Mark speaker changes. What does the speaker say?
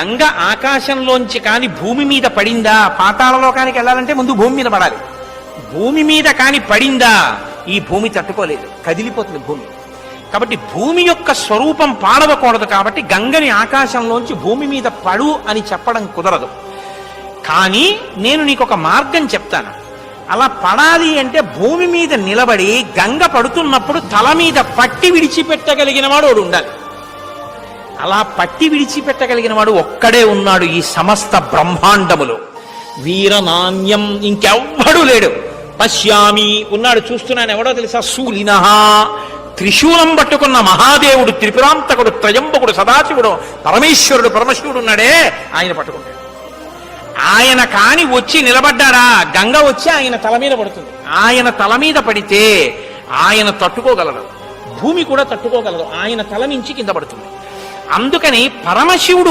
Speaker 1: గంగ ఆకాశంలోంచి కాని భూమి మీద పడిందా? పాతాళలోకానికి వెళ్ళాలంటే ముందు భూమి మీద పడాలి. భూమి మీద కాని పడిందా? ఈ భూమి తట్టుకోలేదు. కదిలిపోతుంది భూమి. కాబట్టి భూమి యొక్క స్వరూపం పాడవకూడదు కాబట్టి గంగని ఆకాశంలోంచి భూమి మీద పడు అని చెప్పడం కుదరదు. కానీ నేను నీకు ఒక మార్గం చెప్తాను. అలా పడాలి అంటే భూమి మీద నిలబడి గంగ పడుతున్నప్పుడు తల మీద పట్టి విడిచిపెట్టగలిగిన వాడు ఉండాలి. అలా పట్టి విడిచిపెట్టగలిగిన వాడు ఒక్కడే ఉన్నాడు ఈ సమస్త బ్రహ్మాండములో. వీరనాణ్యం ఇంకెవ్వడూ లేడు. పశ్యామి ఉన్నాడు చూస్తున్నాను ఎవడో తెలుసా? శూలిన త్రిశూలం పట్టుకున్న మహాదేవుడు త్రిపురాంతకుడు త్రయంబకుడు సదాశివుడు పరమేశ్వరుడు పరమశివుడు ఉన్నాడే ఆయన పట్టుకుంటాడు. ఆయన కాని వచ్చి నిలబడ్డారా గంగ వచ్చి ఆయన తల మీద పడుతుంది. ఆయన తల మీద పడితే ఆయన తట్టుకోగలడు. భూమి కూడా తట్టుకోగలదు. ఆయన తల నుంచి కింద పడుతుంది. అందుకని పరమశివుడు